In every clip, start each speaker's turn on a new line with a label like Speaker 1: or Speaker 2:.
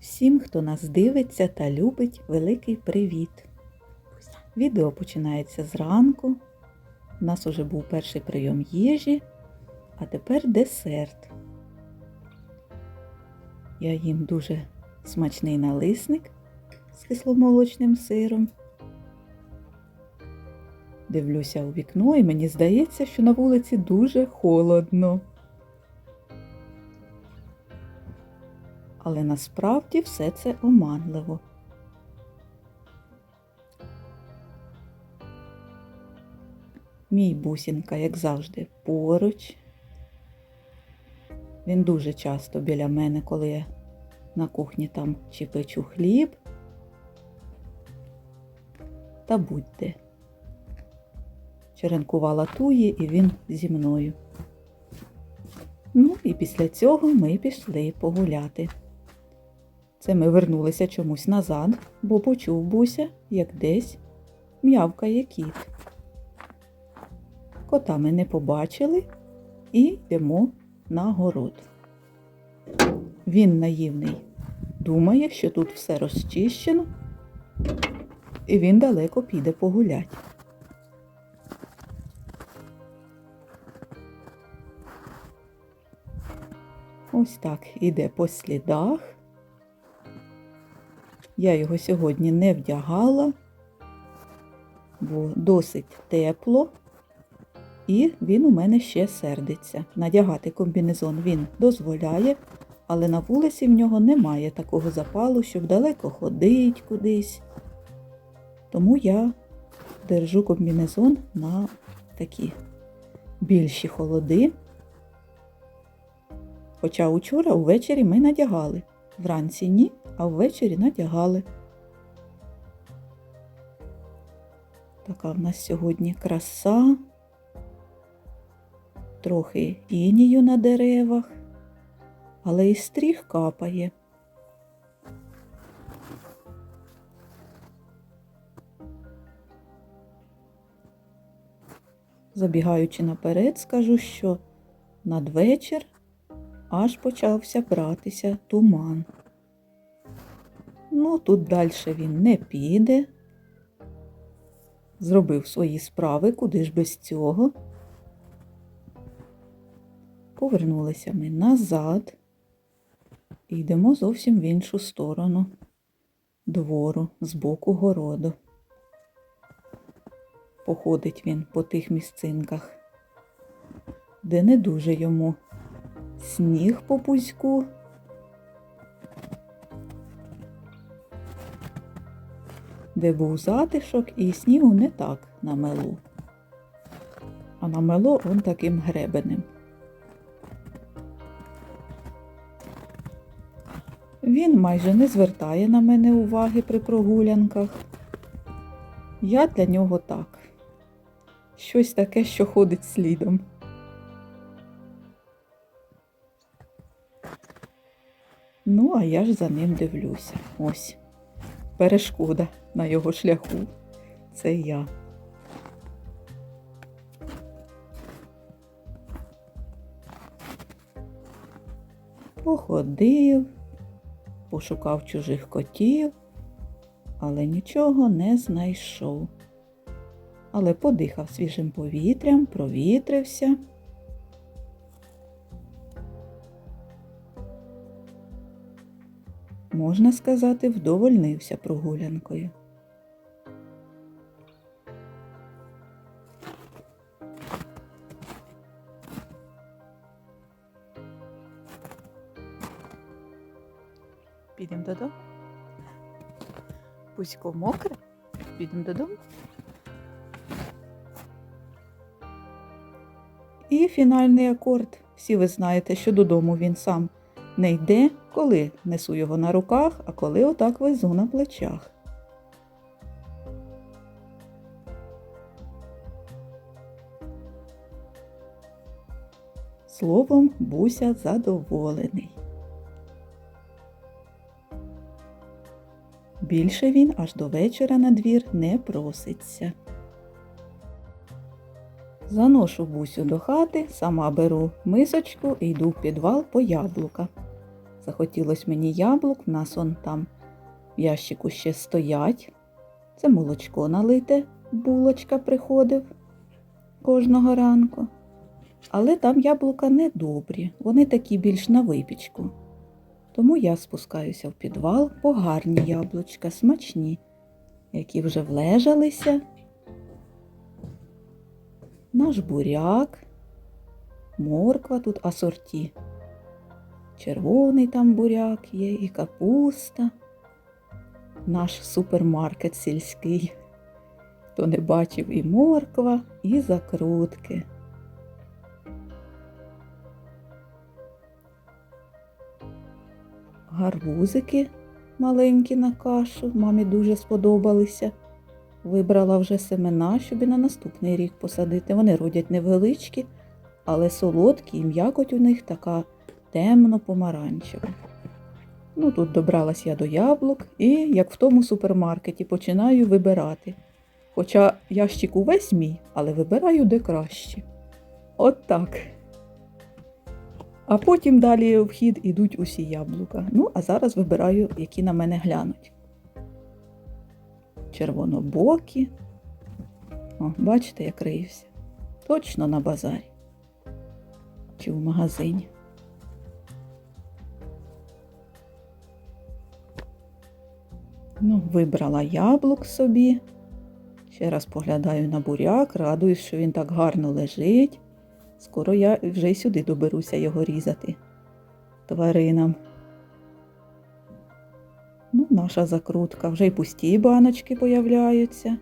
Speaker 1: Всім, хто нас дивиться та любить, великий привіт! Відео починається зранку. У нас уже був перший прийом їжі, а тепер десерт. Я їм дуже смачний налисник з кисломолочним сиром. Дивлюся у вікно і мені здається, що на вулиці дуже холодно. Але насправді все це оманливо. Мій бусінка, як завжди, поруч. Він дуже часто біля мене, коли я на кухні там чи печу хліб. Та будьте. Черенкувала туї і він зі мною. Ну і після цього ми пішли погуляти. Це ми вернулися чомусь назад, бо почув буся, як десь м'явкає кіт. Кота ми не побачили і йдемо на город. Він наївний, думає, що тут все розчищено, і він далеко піде погулять. Ось так іде по слідах. Я його сьогодні не вдягала, бо досить тепло, і він у мене ще сердиться. Надягати комбінезон він дозволяє, але на вулиці в нього немає такого запалу, щоб далеко ходить кудись. Тому я держу комбінезон на такі більші холоди. Хоча учора увечері ми надягали. Вранці ні, а ввечері надягали. Така в нас сьогодні краса, трохи інію на деревах, але і стріх капає. Забігаючи наперед, скажу, що надвечір аж почався братися туман. Ну, тут далі він не піде. Зробив свої справи, куди ж без цього. Повернулися ми назад і йдемо зовсім в іншу сторону двору з боку городу. Походить він по тих місцинках, де не дуже йому сніг по пузьку. Де був затишок і снігу не так намело, а намело он таким гребенем. Він майже не звертає на мене уваги при прогулянках. Я для нього так. Щось таке, що ходить слідом. Ну, а я ж за ним дивлюся. Ось. Перешкода на його шляху. Це я. Походив, пошукав чужих котів, але нічого не знайшов. Але подихав свіжим повітрям, провітрився. Можна сказати, вдовольнився прогулянкою. Підемо додому. Пусько мокре. Підемо додому. І фінальний акорд. Всі ви знаєте, що додому він сам не йде, коли несу його на руках, а коли отак везу на плечах. Словом, Буся задоволений. Більше він аж до вечора на двір не проситься. Заношу бусю до хати, сама беру мисочку і йду в підвал по яблука. Захотілось мені яблук, в нас он там в ящику ще стоять. Це молочко налите, булочка приходив кожного ранку. Але там яблука не добрі, вони такі більш на випічку. Тому я спускаюся в підвал по гарні яблучка, смачні, які вже влежалися. Наш буряк, морква тут асорті. Червоний там буряк є і капуста. Наш супермаркет сільський. Хто не бачив і морква, і закрутки. Гарбузики маленькі на кашу, мамі дуже сподобалися. Вибрала вже семена, щоб і на наступний рік посадити. Вони родять невеличкі, але солодкі і м'якоть у них така темно-помаранчева. Ну, тут добралась я до яблук і, як в тому супермаркеті, починаю вибирати. Хоча ящик увесь мій, але вибираю де краще. От так. А потім далі в хід ідуть усі яблука. Ну, а зараз вибираю, які на мене глянуть. Червонобокі. О, бачите, як риюся. Точно на базарі. Чи в магазині. Ну, вибрала яблук собі. Ще раз поглядаю на буряк, радуюсь, що він так гарно лежить. Скоро я вже й сюди доберуся його різати тваринам. Ну, наша закрутка, вже й пусті баночки появляються.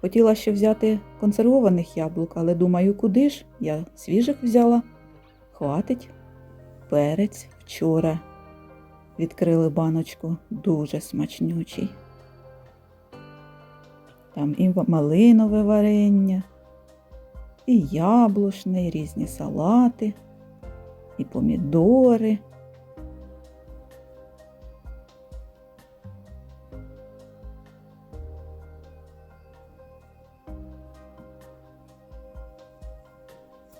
Speaker 1: Хотіла ще взяти консервованих яблук, але думаю, куди ж? Я свіжих взяла. Хватить. Перець вчора. Відкрили баночку дуже смачнючий. Там і малинове варення, і яблучне, і різні салати, і помідори.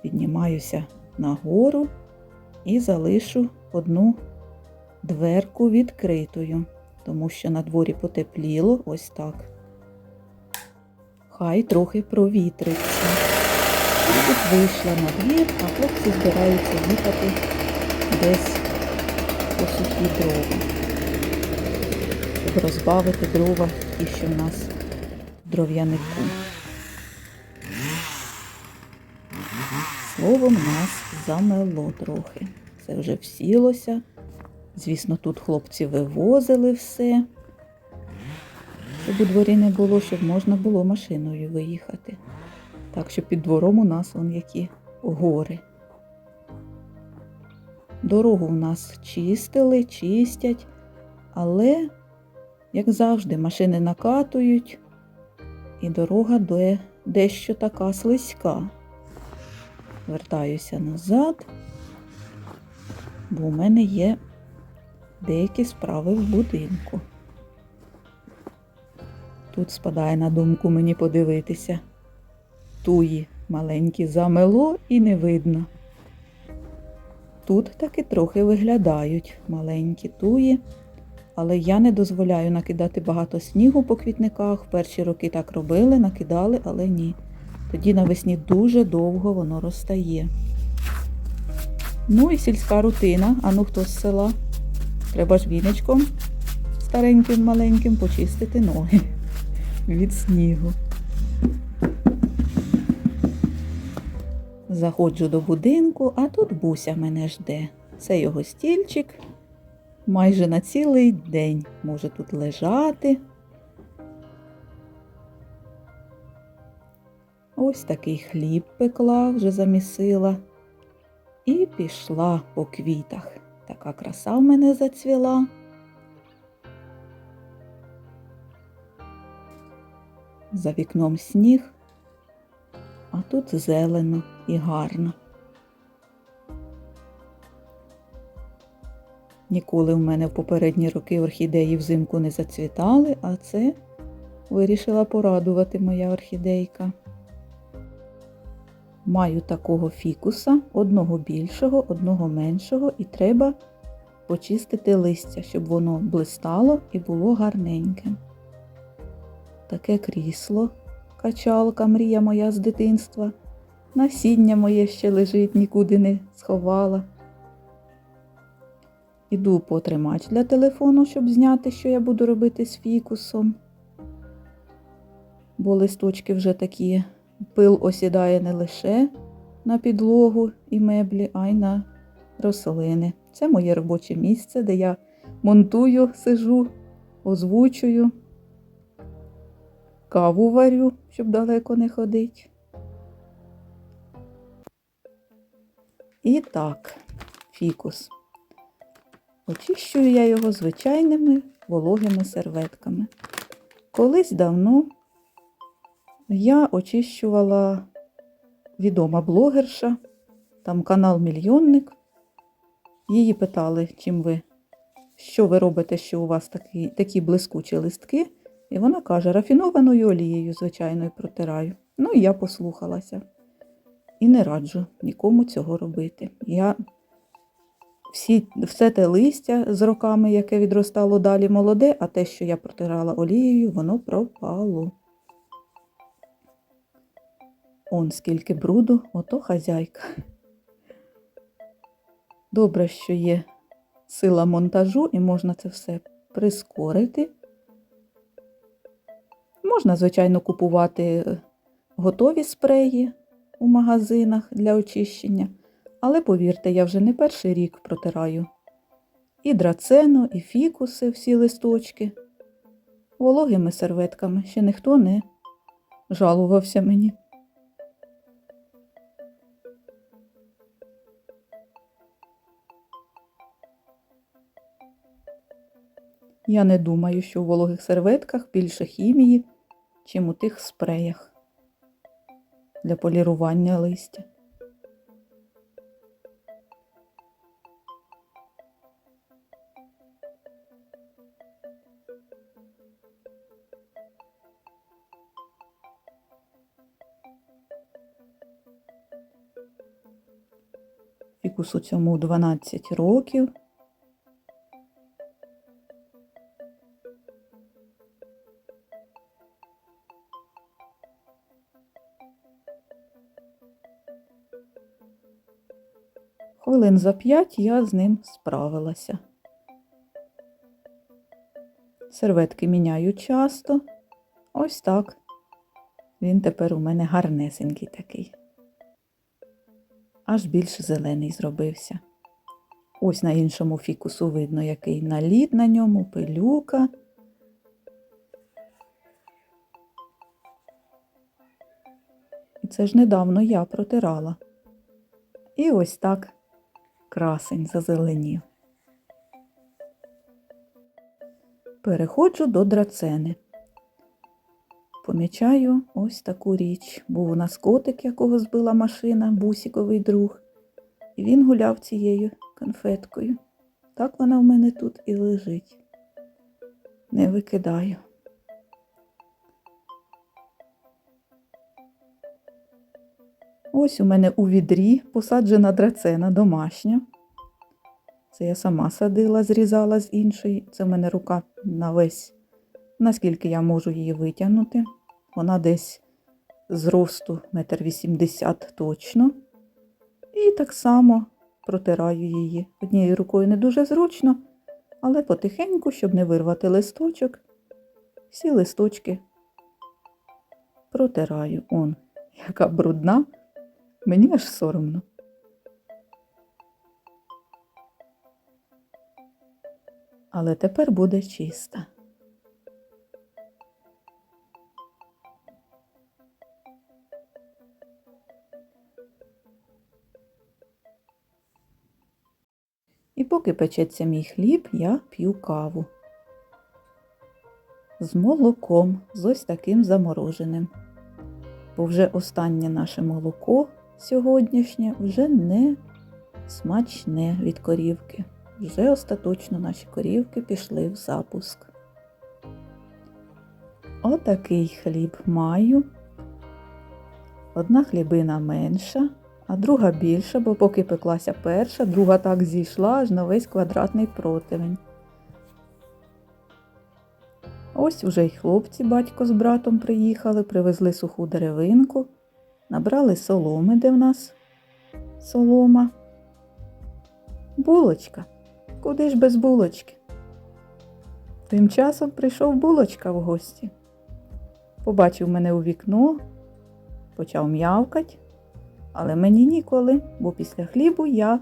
Speaker 1: Піднімаюся нагору і залишу одну дверку відкритою, тому що на дворі потепліло ось так. Хай трохи провітриться. Я тут вийшла на двір, а хлопці збираються їхати десь по сухі дрова, щоб розбавити дрова ті, що в нас в дров'янику. Словом, нас замело трохи. Це вже всілося. Звісно, тут хлопці вивозили все, щоб у дворі не було, щоб можна було машиною виїхати. Так що під двором у нас вон які гори. Дорогу у нас чистили, чистять, але, як завжди, машини накатують, і дорога де, дещо така слизька. Вертаюся назад, бо у мене є деякі справи в будинку. Тут спадає на думку мені подивитися. Туї маленькі замело і не видно. Тут таки трохи виглядають маленькі туї, але я не дозволяю накидати багато снігу по квітниках. Перші роки так робили, накидали, але ні. Тоді навесні дуже довго воно розтає. Ну і сільська рутина. А ну хто з села? Треба ж віничком стареньким маленьким почистити ноги від снігу. Заходжу до будинку, а тут буся мене жде. Це його стільчик. Майже на цілий день може тут лежати. Ось такий хліб пекла, вже замісила. І пішла по квітах. Така краса в мене зацвіла. За вікном сніг, а тут зелено і гарно. Ніколи в мене в попередні роки орхідеї взимку не зацвітали, а це вирішила порадувати моя орхідейка. Маю такого фікуса, одного більшого, одного меншого, і треба почистити листя, щоб воно блистало і було гарненьким. Таке крісло, качалка, мрія моя з дитинства. Насіння моє ще лежить, нікуди не сховала. Іду по тримач для телефону, щоб зняти, що я буду робити з фікусом. Бо листочки вже такі, пил осідає не лише на підлогу і меблі, а й на рослини. Це моє робоче місце, де я монтую, сижу, озвучую, каву варю, щоб далеко не ходить. І так, фікус. Очищую я його звичайними вологими серветками. Колись давно я очищувала відома блогерша, там канал Мільйонник. Її питали, чим ви, що ви робите, що у вас такі, такі блискучі листки. І вона каже, рафінованою олією, звичайною, протираю. Ну і я послухалася. І не раджу нікому цього робити. Я всі, все те листя з роками, яке відростало далі молоде, а те, що я протирала олією, воно пропало. Он скільки бруду, ото хазяйка. Добре, що є сила монтажу і можна це все прискорити. Можна, звичайно, купувати готові спреї у магазинах для очищення. Але повірте, я вже не перший рік протираю і драцену, і фікуси, всі листочки. Вологими серветками ще ніхто не жалувався мені. Я не думаю, що у вологих серветках більше хімії, чим у тих спреях для полірування листя. Фікусу цьому 12 років. Хвилин за п'ять я з ним справилася. Серветки міняю часто. Ось так. Він тепер у мене гарнесенький такий. Аж більш зелений зробився. Ось на іншому фікусу видно, який наліт на ньому, пилюка. І це ж недавно я протирала. І ось так красень зазеленів. Переходжу до драцени. Помічаю ось таку річ. Був у нас котик, якого збила машина, бусіковий друг. І він гуляв цією конфеткою. Так вона в мене тут і лежить. Не викидаю. Ось у мене у відрі посаджена драцена домашня. Це я сама садила, зрізала з іншої. Це в мене рука на весь, наскільки я можу її витягнути. Вона десь з росту метр вісімдесят точно. І так само протираю її. Однією рукою не дуже зручно, але потихеньку, щоб не вирвати листочок, всі листочки протираю. Он, яка брудна. Мені аж соромно. Але тепер буде чиста. І поки печеться мій хліб, я п'ю каву. З молоком, з ось таким замороженим. Бо вже останнє наше молоко сьогоднішнє вже не смачне від корівки. Вже остаточно наші корівки пішли в запуск. Отакий хліб маю. Одна хлібина менша, а друга більша, бо поки пеклася перша, друга так зійшла аж на весь квадратний противень. Ось уже й хлопці, батько з братом приїхали, привезли суху деревинку, набрали соломи, де в нас солома. Булочка. Куди ж без булочки? Тим часом прийшов булочка в гості. Побачив мене у вікно, почав м'явкать, але мені ніколи, бо після хлібу я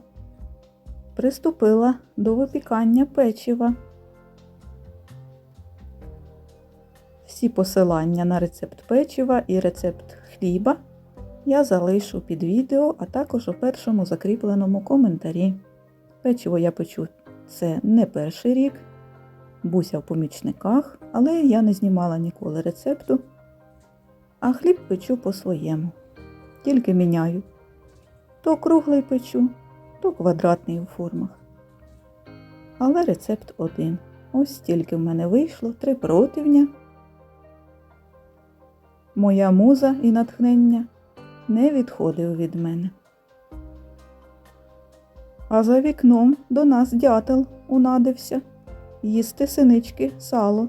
Speaker 1: приступила до випікання печива. Всі посилання на рецепт печива і рецепт хліба я залишу під відео, а також у першому закріпленому коментарі. Печиво я печу це не перший рік, буся в помічниках, але я не знімала ніколи рецепту, а хліб печу по-своєму. Тільки міняю. То круглий печу, то квадратний у формах. Але рецепт один. Ось стільки в мене вийшло, три противня. Моя муза і натхнення не відходив від мене. А за вікном до нас дятел унадився їсти синички сало.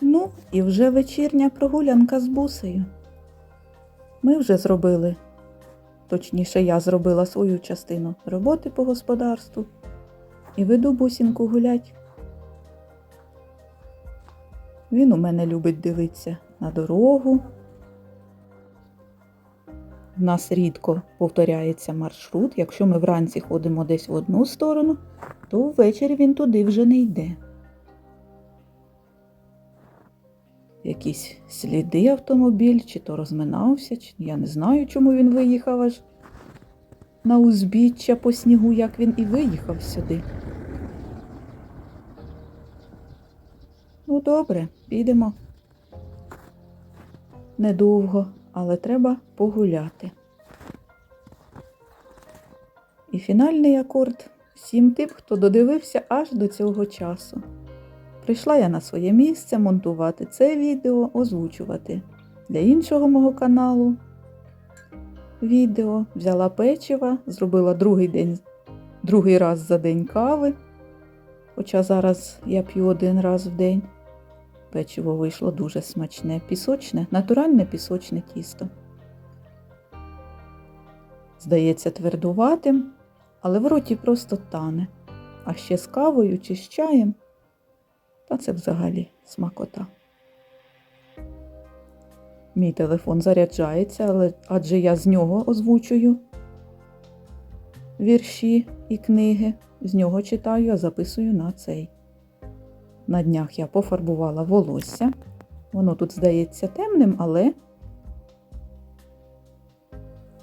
Speaker 1: Ну, і вже вечірня прогулянка з бусею. Ми вже зробили, точніше, я зробила свою частину роботи по господарству і веду бусінку гулять. Він у мене любить дивитися на дорогу. В нас рідко повторяється маршрут. Якщо ми вранці ходимо десь в одну сторону, то ввечері він туди вже не йде. Якісь сліди автомобіль, чи то розминався, чи я не знаю, чому він виїхав аж на узбіччя по снігу, як він і виїхав сюди. Ну, добре, підемо. Недовго, але треба погуляти. І фінальний акорд всім тим, хто додивився аж до цього часу. Прийшла я на своє місце монтувати це відео, озвучувати для іншого мого каналу відео. Взяла печива, зробила другий день, другий раз за день кави. Хоча зараз я п'ю один раз в день. Печиво вийшло дуже смачне, пісочне, натуральне пісочне тісто. Здається, твердуватим, але в роті просто тане. А ще з кавою чи з чаєм. Та це взагалі смакота. Мій телефон заряджається, але адже я з нього озвучую вірші і книги. З нього читаю, а записую на цей. На днях я пофарбувала волосся. Воно тут здається темним, але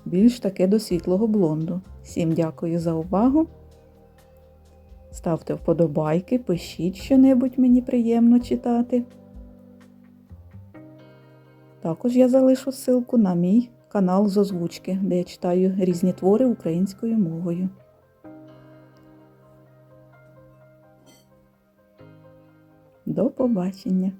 Speaker 1: більш таке до світлого блонду. Всім дякую за увагу. Ставте вподобайки, пишіть що-небудь мені приємно читати. Також я залишу ссылку на мій канал з озвучки, де я читаю різні твори українською мовою. До побачення!